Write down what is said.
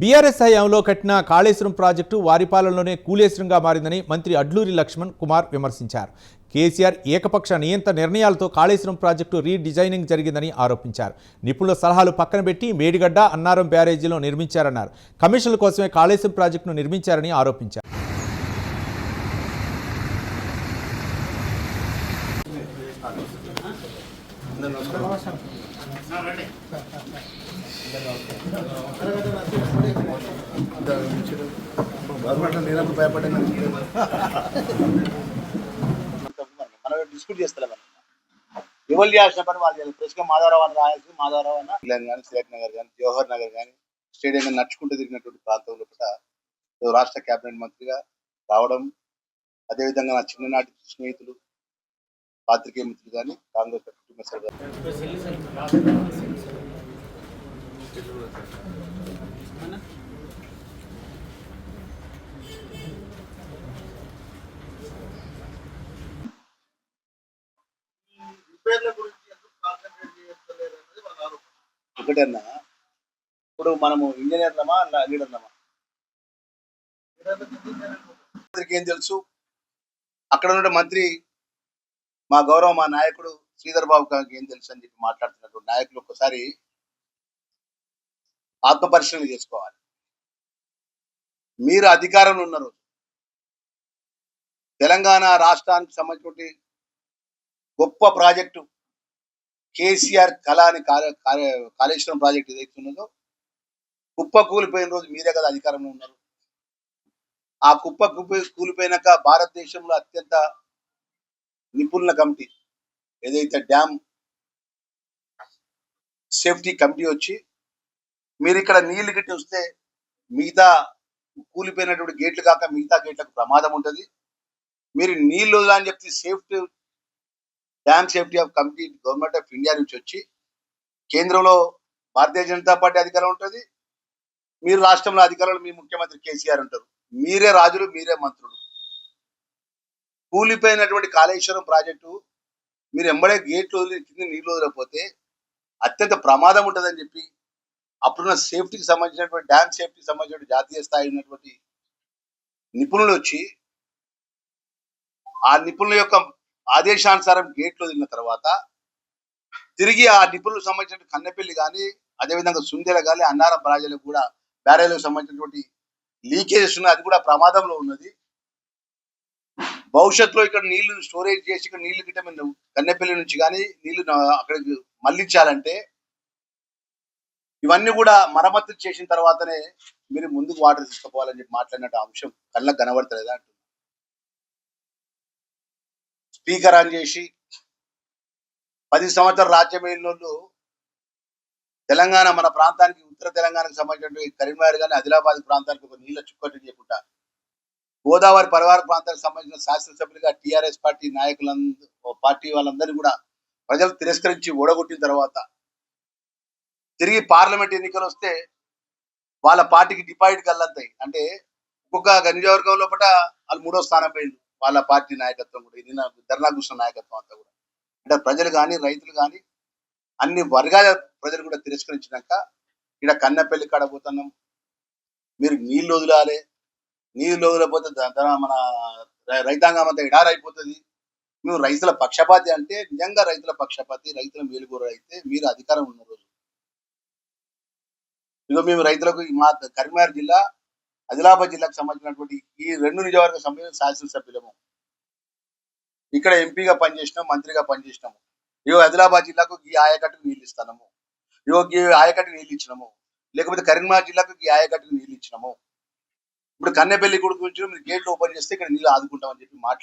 BRS హయాంలో కట్టిన Kaleshwaram project వారిపాలెంలోనే కూలేశ్వరంగా మారిందని మంత్రి అడ్లూరి లక్ష్మణ్ కుమార్ విమర్శించారు. కేసీఆర్ ఏకపక్ష నియంత నిర్ణయాలతో కాళేశ్వరం ప్రాజెక్టు రీడిజైనింగ్ జరిగిందని ఆరోపించారు. నిపుణుల సలహాలు పక్కన పెట్టి మేడిగడ్డ అన్నారం బ్యారేజీలో నిర్మించారన్నారు. కమిషన్ల కోసమే కాళేశ్వరం ప్రాజెక్టును నిర్మించారని ఆరోపించారు. గవర్నమెంట్ నేనప్పుడు భయపడ్డాను మనం డిస్ప్యూట్ చేస్తలేం ఎవరు చేయాల్సిన పని వాళ్ళు చేయాలి ప్రస్తుతం మాధవరావు అని రాయాల్సి మాధవరావు అన్న ఇలాన్ కానీ సిలక్ నగర్ కానీ జవహర్ నగర్ కానీ స్టేడియం నడుచుకుంటూ తిరిగినటువంటి ప్రాంతంలో కూడా రాష్ట్ర కేబినెట్ మంత్రిగా రావడం అదేవిధంగా నా చిన్ననాటి స్నేహితులు పాత్రికేయ మిత్రులు కానీ కాంగ్రెస్ కుటుంబ సభ్యులు ఒకటన్నా ఇప్పుడు మనము ఇంజనీర్లమా లీడర్లమా? మంత్రికి ఏం తెలుసు. అక్కడ ఉన్న మంత్రి మా గౌరవ మా నాయకుడు శ్రీధర్ బాబు గారికి ఏం తెలుసు అని చెప్పి మాట్లాడుతున్నటువంటి నాయకులు ఒక్కసారి ఆత్మ పరిశీలన చేసుకోవాలి. మీరు అధికారంలో ఉన్నారు తెలంగాణ రాష్ట్రానికి సంబంధించిన గొప్ప ప్రాజెక్టు కేసీఆర్ కళ అని కార్య కాళేశ్వరం ప్రాజెక్ట్ ఏదైతే ఉన్నదో కుప్ప కూలిపోయిన రోజు మీరే కదా అధికారంలో ఉన్నారు. ఆ కుప్ప కుప్ప కూలిపోయినాక భారతదేశంలో అత్యంత నిపుణుల కమిటీ ఏదైతే డ్యామ్ సేఫ్టీ కమిటీ వచ్చి మీరు ఇక్కడ నీళ్ళు గిట్టి వస్తే మిగతా కూలిపోయినటువంటి గేట్లు కాక మిగతా గేట్లకు ప్రమాదం ఉంటుంది. మీరు నీళ్ళు అని చెప్పి safety dam safety of committee government of India నుంచి వచ్చి కేంద్రంలో భారతీయ జనతా పార్టీ అధికారం ఉంటుంది. మీరు రాష్ట్రంలో అధికారంలో మీ ముఖ్యమంత్రి కేసీఆర్ ఉంటారు. మీరే రాజులు మీరే మంత్రులు. కూలిపోయినటువంటి కాళేశ్వరం ప్రాజెక్టు మీరు ఎంబడే గేట్లు వదిలి కింద నీళ్ళు వదిలేకపోతే అత్యంత ప్రమాదం ఉంటుందని చెప్పి అప్పుడున్న సేఫ్టీకి సంబంధించినటువంటి డ్యామ్ సేఫ్టీకి సంబంధించిన జాతీయ స్థాయి ఉన్నటువంటి నిపుణులు వచ్చి ఆ నిపుణుల యొక్క ఆదేశానుసారం గేట్లు వదిలిన తర్వాత తిరిగి ఆ నిపుణులకు సంబంధించిన కన్నెపల్లి కానీ అదేవిధంగా సుందెల కానీ అన్నారం ప్రాజెక్టులకు కూడా బ్యారేజ్లకు సంబంధించినటువంటి లీకేజెస్ ఉన్నాయి. అది కూడా ప్రమాదంలో ఉన్నది. భవిష్యత్తులో ఇక్కడ నీళ్ళు స్టోరేజ్ చేసి ఇక్కడ నీళ్ళు గిట్ట మీద కన్నెపల్లి నుంచి కానీ నీళ్ళు అక్కడికి మళ్ళించాలంటే ఇవన్నీ కూడా మరమ్మతులు చేసిన తర్వాతనే మీరు ముందుకు వాటర్ తీసుకుపోవాలని చెప్పి మాట్లాడినట్టు అంశం కళ్ళకు కనబడతలేదా అంటున్నా. స్పీకర్ ఆన్ చేసి పది సంవత్సరాలు రాజ్యం వెళ్ళినోళ్ళు తెలంగాణ మన ప్రాంతానికి ఉత్తర తెలంగాణకు సంబంధించిన కరీంనగర్ కానీ ఆదిలాబాద్ ప్రాంతానికి ఒక నీళ్ళ చుక్కట్టు చేయకుండా గోదావరి పరివార ప్రాంతానికి సంబంధించిన శాసనసభ్యులుగా టిఆర్ఎస్ పార్టీ నాయకులందరూ పార్టీ వాళ్ళందరినీ కూడా ప్రజలు తిరస్కరించి ఓడగొట్టిన తర్వాత తిరిగి పార్లమెంట్ ఎన్నికలు వస్తే వాళ్ళ పార్టీకి డిపాజిట్ కల్లంతాయి అంటే ఒక్కొక్క నియోజకవర్గం లోపల వాళ్ళు మూడో స్థానం పోయింది వాళ్ళ పార్టీ నాయకత్వం కూడా ఇది ధర్నాకృష్ణ ధర్నా నాయకత్వం అంతా కూడా. అంటే ప్రజలు కానీ రైతులు కానీ అన్ని వర్గాల ప్రజలు కూడా తిరస్కరించినాక ఇక్కడ కన్నెపల్లి కాడ పోతున్నాం. మీరు నీళ్ళు వదిలాలి నీళ్ళు వదిలేకపోతే మన రైతాంగం అంతా ఎడారైపోతుంది నువ్వు రైతుల పక్షపాతి అంటే నిజంగా రైతుల పక్షపాతి రైతుల మేలుగోరు అయితే మీరు అధికారం ఉన్న రోజు. ఇదిగో మేము రైతులకు మా కరీంనగర్ జిల్లా ఆదిలాబాద్ జిల్లాకు సంబంధించినటువంటి ఈ రెండు నిజవర్గ సంబంధించిన శాసనసభ్యులము. ఇక్కడ ఎంపీగా పనిచేసినాం మంత్రిగా పనిచేసినాము. ఇగో ఆదిలాబాద్ జిల్లాకు ఈ ఆయకట్టుకు నీళ్ళు ఇస్తాము ఇగో ఈ ఆయకట్టుకు నీళ్ళు ఇచ్చినాము. లేకపోతే కరీంనగర్ జిల్లాకు ఈ ఆయకట్టుకు నీళ్ళు ఇచ్చినాము. ఇప్పుడు కన్నెపల్లి కొడుకు గురించి మీరు గేట్లు ఓపెన్ చేస్తే ఇక్కడ నీళ్ళు ఆదుకుంటామని చెప్పి మాట్లాడి